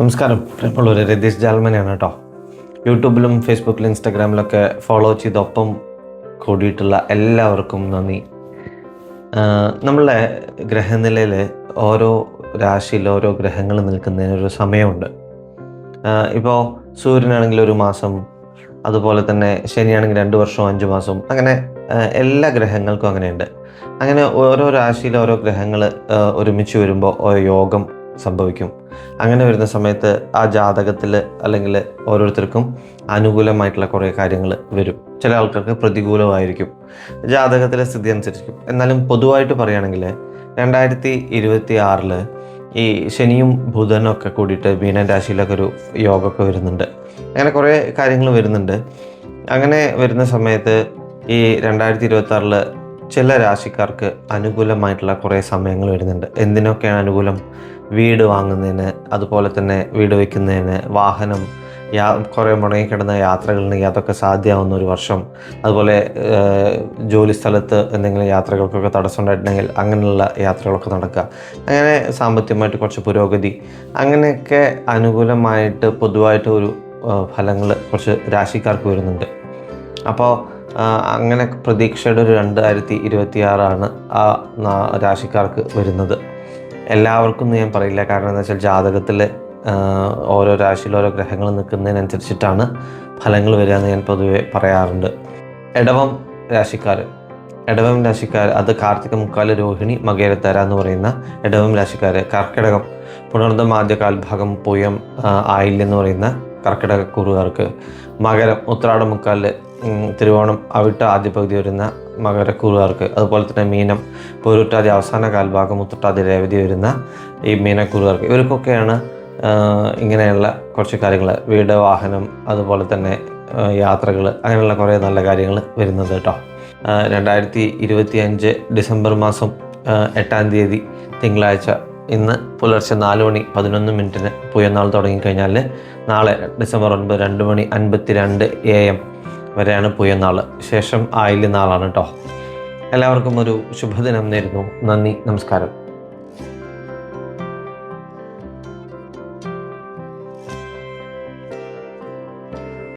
നമസ്കാരം. പ്രിയമുള്ളവർ രതീഷ് ജാൽമനാണ് കേട്ടോ. യൂട്യൂബിലും ഫേസ്ബുക്കിലും ഇൻസ്റ്റാഗ്രാമിലൊക്കെ ഫോളോ ചെയ്തൊപ്പം കൂടിയിട്ടുള്ള എല്ലാവർക്കും നന്ദി. നമ്മളെ ഗ്രഹനിലയിൽ ഓരോ രാശിയിൽ ഓരോ ഗ്രഹങ്ങൾ നിൽക്കുന്നതിനൊരു സമയമുണ്ട്. ഇപ്പോൾ സൂര്യനാണെങ്കിൽ ഒരു മാസം അതുപോലെ തന്നെ ശനിയാണെങ്കിൽ രണ്ട് വർഷവും അഞ്ച് മാസം അങ്ങനെ എല്ലാ ഗ്രഹങ്ങൾക്കും അങ്ങനെയുണ്ട്. അങ്ങനെ ഓരോ രാശിയിൽ ഓരോ ഗ്രഹങ്ങൾ ഒരുമിച്ച് വരുമ്പോൾ യോഗം സംഭവിക്കും. അങ്ങനെ വരുന്ന സമയത്ത് ആ ജാതകത്തിൽ അല്ലെങ്കിൽ ഓരോരുത്തർക്കും അനുകൂലമായിട്ടുള്ള കുറേ കാര്യങ്ങൾ വരും. ചില ആൾക്കാർക്ക് പ്രതികൂലമായിരിക്കും. ജാതകത്തിലെ സ്ഥിതി അനുസരിച്ചിരിക്കും. എന്നാലും പൊതുവായിട്ട് പറയുകയാണെങ്കിൽ രണ്ടായിരത്തി ഇരുപത്തി ആറിൽ ഈ ശനിയും ബുധനും ഒക്കെ കൂടിയിട്ട് മീനൻ രാശിയിലൊക്കെ ഒരു യോഗമൊക്കെ വരുന്നുണ്ട്. അങ്ങനെ കുറേ കാര്യങ്ങൾ വരുന്നുണ്ട്. അങ്ങനെ വരുന്ന സമയത്ത് ഈ രണ്ടായിരത്തി ഇരുപത്തി ആറിൽ ചില രാശിക്കാർക്ക് അനുകൂലമായിട്ടുള്ള കുറേ സമയങ്ങൾ വരുന്നുണ്ട്. എന്തിനൊക്കെയാണ് അനുകൂലം? വീട് വാങ്ങുന്നതിന് അതുപോലെ തന്നെ വീട് വയ്ക്കുന്നതിന് വാഹനം യാ കുറേ മുടങ്ങിക്കിടന്ന യാത്രകളുണ്ടെങ്കിൽ അതൊക്കെ സാധ്യമാവുന്ന ഒരു വർഷം. അതുപോലെ ജോലി സ്ഥലത്ത് എന്തെങ്കിലും യാത്രകൾക്കൊക്കെ തടസ്സം ഉണ്ടായിട്ടുണ്ടെങ്കിൽ അങ്ങനെയുള്ള യാത്രകളൊക്കെ നടക്കുക. അങ്ങനെ സാമ്പത്തികമായിട്ട് കുറച്ച് പുരോഗതി. അങ്ങനെയൊക്കെ അനുകൂലമായിട്ട് പൊതുവായിട്ട് ഒരു ഫലങ്ങൾ കുറച്ച് രാശിക്കാർക്ക് വരുന്നുണ്ട്. അപ്പോൾ അങ്ങനെ പ്രതീക്ഷയുടെ ഒരു രണ്ടായിരത്തി ഇരുപത്തിയാറാണ് ആ രാശിക്കാർക്ക് വരുന്നത്. എല്ലാവർക്കും ഞാൻ പറയില്ല. കാരണം എന്താ വെച്ചാൽ ജാതകത്തിൽ ഓരോ രാശിയിൽ ഓരോ ഗ്രഹങ്ങൾ നിൽക്കുന്നതിനനുസരിച്ചിട്ടാണ് ഫലങ്ങൾ വരിക എന്ന് ഞാൻ പൊതുവെ പറയാറുണ്ട്. ഇടവം രാശിക്കാർ ഇടവം രാശിക്കാർ അത് കാർത്തിക മുക്കാൽ രോഹിണി മകേരത്തര എന്ന് പറയുന്ന ഇടവം രാശിക്കാർ കർക്കിടകം പുണർദം ആദ്യ കാൽഭാഗം പൂയം ആയില്യം എന്ന് പറയുന്ന കർക്കിടക കൂറുകാർക്ക്. മകരം ഉത്രാടം മുക്കാൽ ഉം, തിരുവോണം അവിട്ട ആദ്യ പകുതി വരുന്ന മകരക്കൂറുകാർക്ക് അതുപോലെ തന്നെ മീനം പൊരുട്ടാതി അവസാന കാൽഭാഗം മുത്തുട്ടാതി രേവതി വരുന്ന ഈ മീനക്കൂറുകാർക്ക്. ഇവർക്കൊക്കെയാണ് ഇങ്ങനെയുള്ള കുറച്ച് കാര്യങ്ങൾ വീട് വാഹനം അതുപോലെ തന്നെ യാത്രകൾ അങ്ങനെയുള്ള കുറേ നല്ല കാര്യങ്ങൾ വരുന്നത് കേട്ടോ. രണ്ടായിരത്തി ഇരുപത്തി അഞ്ച് ഡിസംബർ മാസം എട്ടാം തീയതി തിങ്കളാഴ്ച ഇന്ന് പുലർച്ചെ നാല് മണി പതിനൊന്ന് മിനിറ്റിന് പുയനാൾ തുടങ്ങിക്കഴിഞ്ഞാൽ നാളെ ഡിസംബർ ഒൻപത് രണ്ട് മണി അൻപത്തി രണ്ട് എ എം വരെയാണ് പുയനാൾ ശേഷം ആയില്യ നാളാണ് കേട്ടോ എല്ലാവർക്കും ഒരു ശുഭദിനം നേരുന്നു. നന്ദി നമസ്കാരം.